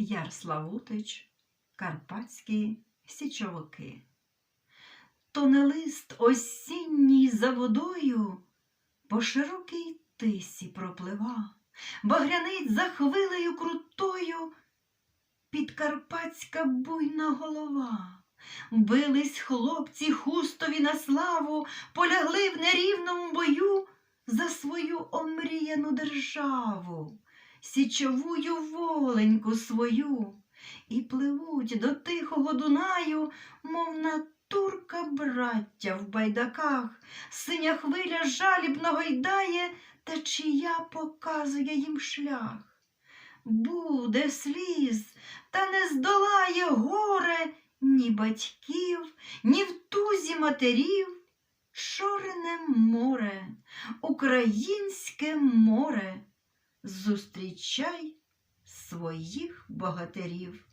Яр Славутич, Карпатські січовики. То не лист осінній за водою по широкій тисі проплива, багрянить за хвилею крутою підкарпатська буйна голова. Бились хлопці хустові на славу, полягли в нерівному бою за свою омріяну державу, січовую воленьку свою, і пливуть до тихого Дунаю, мов натурка браття в байдаках, синя хвиля жалібно гойдає, та чия показує їм шлях. Буде сліз, та не здолає горе ні батьків, ні в тузі матерів. Шорене море, українське море, зустрічай своїх богатирів.